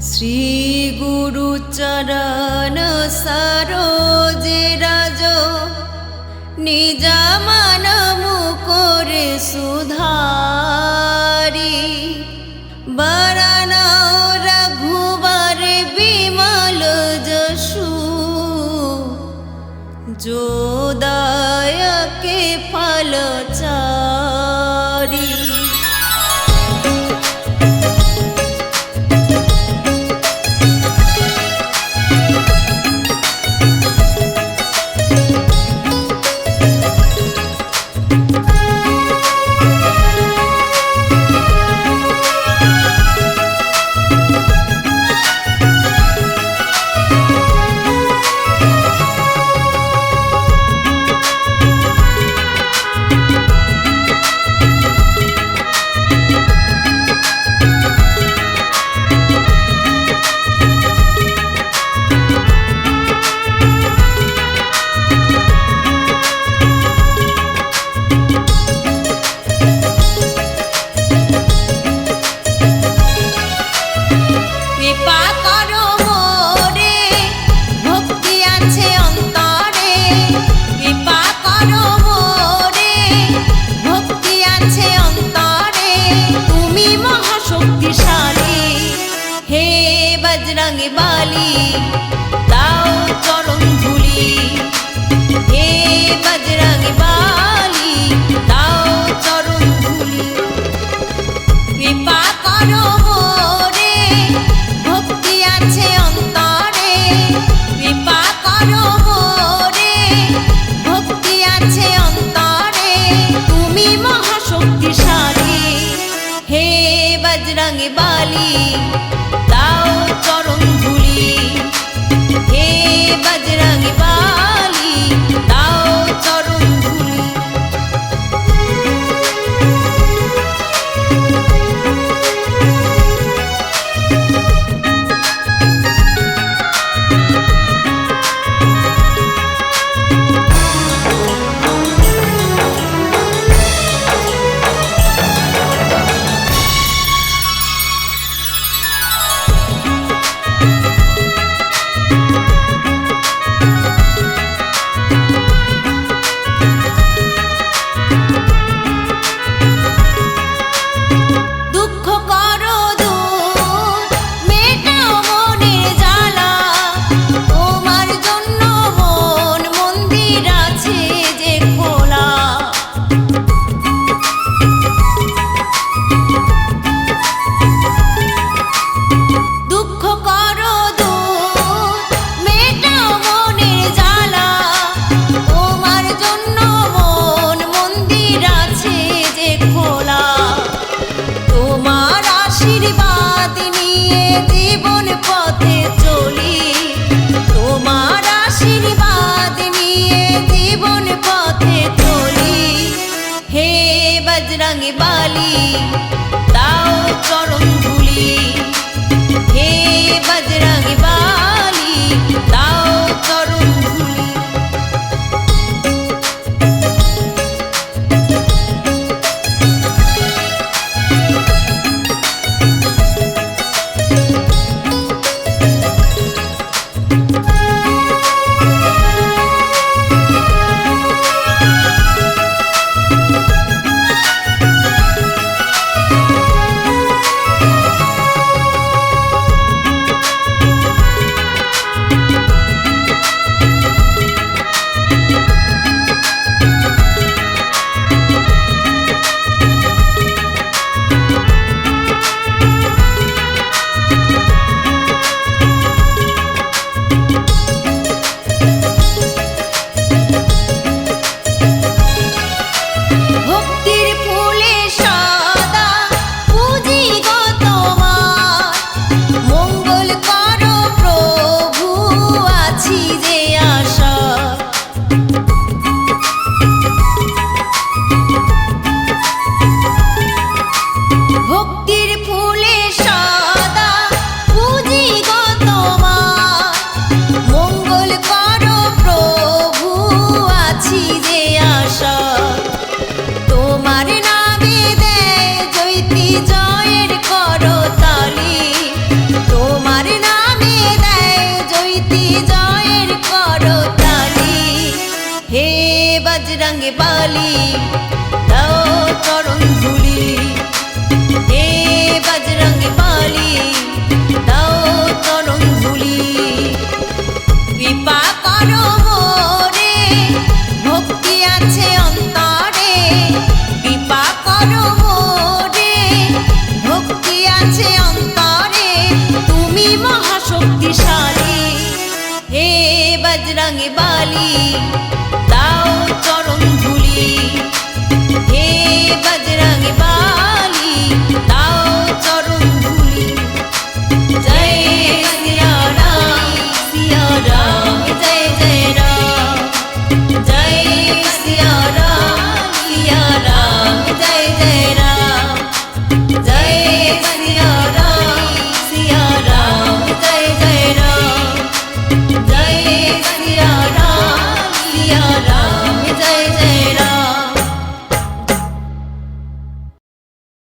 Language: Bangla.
শ্রীগুরুচরণ সরোজে রাজ নিজামানমু করে সুধারি। বরানাও রঘুবার বিমল যশু যোদায়কে ফল চারি। রাঙে বালি। পাখি বালি